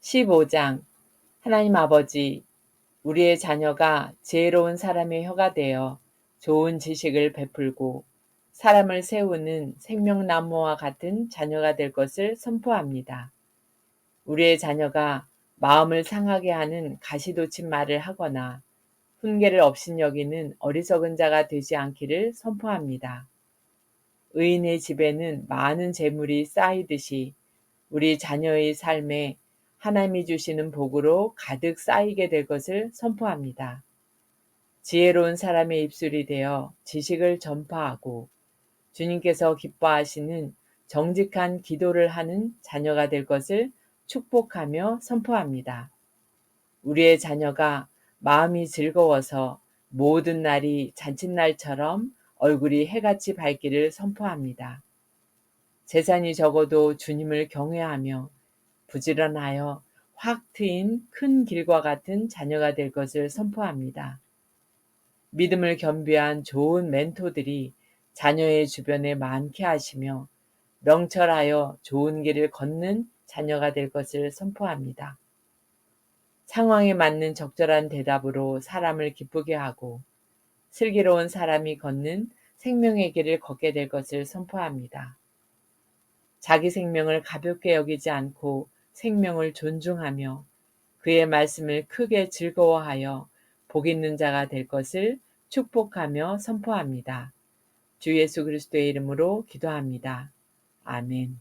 15장 하나님 아버지, 우리의 자녀가 지혜로운 사람의 혀가 되어 좋은 지식을 베풀고 사람을 세우는 생명나무와 같은 자녀가 될 것을 선포합니다. 우리의 자녀가 마음을 상하게 하는 가시돋친 말을 하거나 훈계를 업신여기는 어리석은 자가 되지 않기를 선포합니다. 의인의 집에는 많은 재물이 쌓이듯이 우리 자녀의 삶에 하나님이 주시는 복으로 가득 쌓이게 될 것을 선포합니다. 지혜로운 사람의 입술이 되어 지식을 전파하고 주님께서 기뻐하시는 정직한 기도를 하는 자녀가 될 것을 축복하며 선포합니다. 우리의 자녀가 마음이 즐거워서 모든 날이 잔칫날처럼 얼굴이 해같이 밝기를 선포합니다. 재산이 적어도 주님을 경외하며 부지런하여 확 트인 큰 길과 같은 자녀가 될 것을 선포합니다. 믿음을 겸비한 좋은 멘토들이 자녀의 주변에 많게 하시며 명철하여 좋은 길을 걷는 자녀가 될 것을 선포합니다. 상황에 맞는 적절한 대답으로 사람을 기쁘게 하고 슬기로운 사람이 걷는 생명의 길을 걷게 될 것을 선포합니다. 자기 생명을 가볍게 여기지 않고 생명을 존중하며 그의 말씀을 크게 즐거워하여 복 있는 자가 될 것을 축복하며 선포합니다. 주 예수 그리스도의 이름으로 기도합니다. 아멘.